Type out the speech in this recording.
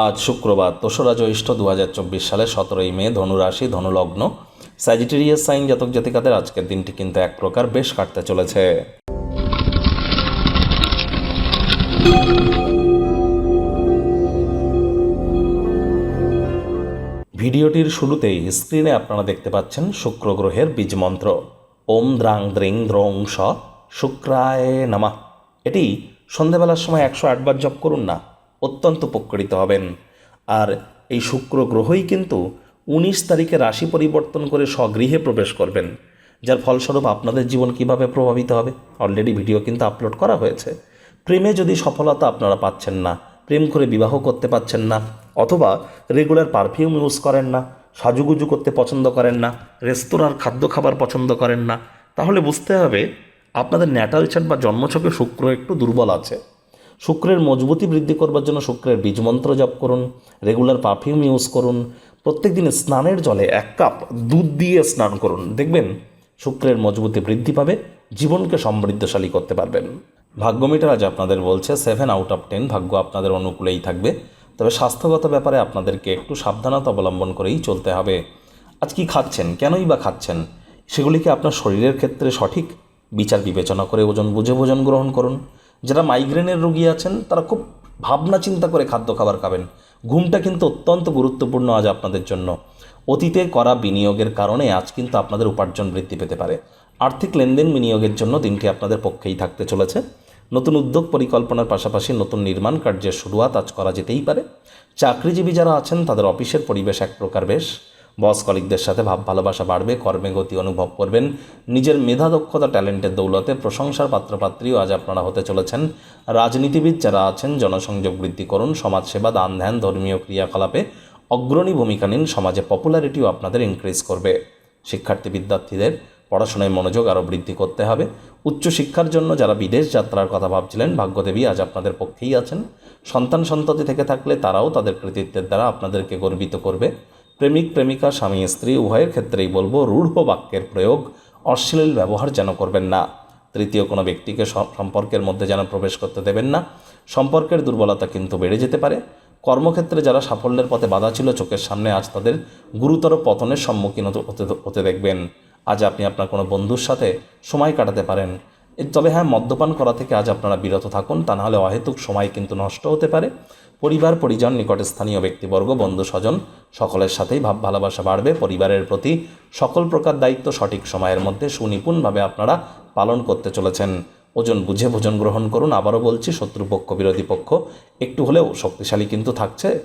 আজ শুক্রবার, দোসরা জ্যৈষ্ঠ দু হাজার চব্বিশ সতেরোই মে, ধনুরাশি, ধনুলগ্ন। স্যাজিটেরিয়াস সাইন জাতক জাতিকাদের আজকের দিনটি কিন্তু এক প্রকার বেশ কাটতে চলেছে। ভিডিওটির শুরুতেই স্ক্রিনে আপনারা দেখতে পাচ্ছেন শুক্র গ্রহের বীজ মন্ত্র। ওম দ্রাং দ্রিং দ্রং স, শুক্রায় নামা। এটি সন্ধেবেলার সময় একশো আটবার জপ করুন না অত্যন্ত উপকৃত হবেন। আর এই শুক্র গ্রহই কিন্তু উনিশ তারিখে রাশি পরিবর্তন করে স্বগৃহে প্রবেশ করবেন, যার ফলস্বরূপ আপনাদের জীবন কীভাবে প্রভাবিত হবে? অলরেডি ভিডিও কিন্তু আপলোড করা হয়েছে। প্রেমে যদি সফলতা আপনারা পাচ্ছেন না, প্রেম করে বিবাহ করতে পাচ্ছেন না, অথবা রেগুলার পারফিউম ইউজ করেন না, সাজুগুজু করতে পছন্দ করেন না রেস্তোরাঁর খাদ্য খাবার পছন্দ করেন না, তাহলে বুঝতে হবে আপনাদের ন্যাটাল চার্ট বা জন্মছকে শুক্র একটু দুর্বল আছে। শুক্রের মজবুতি বৃদ্ধি করবার জন্য শুক্রের বীজমন্ত্র জপ করুন রেগুলার পারফিউম ইউজ করুন প্রত্যেক দিন স্নানের জলে এক কাপ দুধ দিয়ে স্নান করুন। দেখবেন শুক্রের মজবুতি বৃদ্ধি পাবে, জীবনকে সমৃদ্ধশালী করতে পারবেন। ভাগ্যমিটার আজ আপনাদের বলছে সেভেন আউট অফ টেন ভাগ্য আপনাদের অনুকূলেই থাকবে। তবে স্বাস্থ্যগত ব্যাপারে আপনাদেরকে একটু সাবধানতা অবলম্বন করেই চলতে হবে। আজ কি খাচ্ছেন? কেনই বা খাচ্ছেন? সেগুলিকে আপনার শরীরের ক্ষেত্রে সঠিক? বিচার বিবেচনা করে ওজন বুঝে ভোজন গ্রহণ করুন। যারা মাইগ্রেনের রোগী আছেন, তারা খুব ভাবনা চিন্তা করে খাদ্য খাবার খাবেন। ঘুমটা কিন্তু অত্যন্ত গুরুত্বপূর্ণ আজ আপনাদের জন্য। অতীতে করা বিনিয়োগের কারণে আজ কিন্তু আপনাদের উপার্জন বৃদ্ধি পেতে পারে। আর্থিক লেনদেন বিনিয়োগের জন্য দিনটি আপনাদের পক্ষেই থাকতে চলেছে। নতুন উদ্যোগ পরিকল্পনার পাশাপাশি নতুন নির্মাণ কার্যের শুরুয়াত আজ করা যেতেই পারে। চাকরিজীবী যারা আছেন, তাদের অফিসের পরিবেশ এক প্রকার বেশ। বস কলিকদের সাথে ভাব ভালোবাসা বাড়বে, কর্মে গতি অনুভব করবেন। নিজের মেধা দক্ষতা, ট্যালেন্টের দৌলতে প্রশংসার পাত্রপাত্রীও আজ আপনারা হতে চলেছেন। রাজনীতিবিদ যারা আছেন, জনসংযোগ বৃদ্ধি করুন, সমাজসেবা দান ধ্যান ধর্মীয় ক্রিয়াকলাপে অগ্রণী ভূমিকা নিন, সমাজে পপুলারিটিও আপনাদের ইনক্রিজ করবে। শিক্ষার্থী বিদ্যার্থীদের পড়াশোনায় মনোযোগ আরও বৃদ্ধি করতে হবে। উচ্চশিক্ষার জন্য যারা বিদেশ যাত্রার কথা ভাবছিলেন, ভাগ্যদেবী আজ আপনাদের পক্ষেই আছেন। সন্তান সন্ততি থেকে থাকলে তারাও তাদের কৃতিত্বের দ্বারা আপনাদেরকে গর্বিত করবে। প্রেমিক, প্রেমিকা, স্বামী, স্ত্রী, উভয়ের ক্ষেত্রেই বলব রূঢ় বাক্যের প্রয়োগ অশ্লীল ব্যবহার যেন করবেন না। তৃতীয় কোনো ব্যক্তিকে সম্পর্কের মধ্যে যেন প্রবেশ করতে দেবেন না। সম্পর্কের দুর্বলতা কিন্তু বেড়ে যেতে পারে। কর্মক্ষেত্রে যারা সাফল্যের পথে বাধা ছিল, চোখের সামনে আজ তাদের গুরুতর পতনের সম্মুখীন হতে- হতে দেখবেন। আজ আপনি আপনার কোনো বন্ধুর সাথে সময় কাটাতে পারেন। তবে হ্যাঁ মদ্যপান করা থেকে আজ আপনারা বিরত থাকুন। তা নাহলে অহেতুক সময় কিন্তু নষ্ট হতে পারে। পরিবার, পরিজন, নিকটে স্থানীয় ব্যক্তিবর্গ, বন্ধু স্বজন, সকলের সাথেই ভাব ভালোবাসা বাড়বে। পরিবারের প্রতি সকল প্রকার দায়িত্ব সঠিক সময়ের মধ্যে সুনিপুণভাবে আপনারা পালন করতে চলেছেন। ওজন বুঝে ভোজন গ্রহণ করুন। আবারও বলছি, শত্রুপক্ষ, বিরোধী পক্ষ, একটু হলেও শক্তিশালী কিন্তু থাকছে।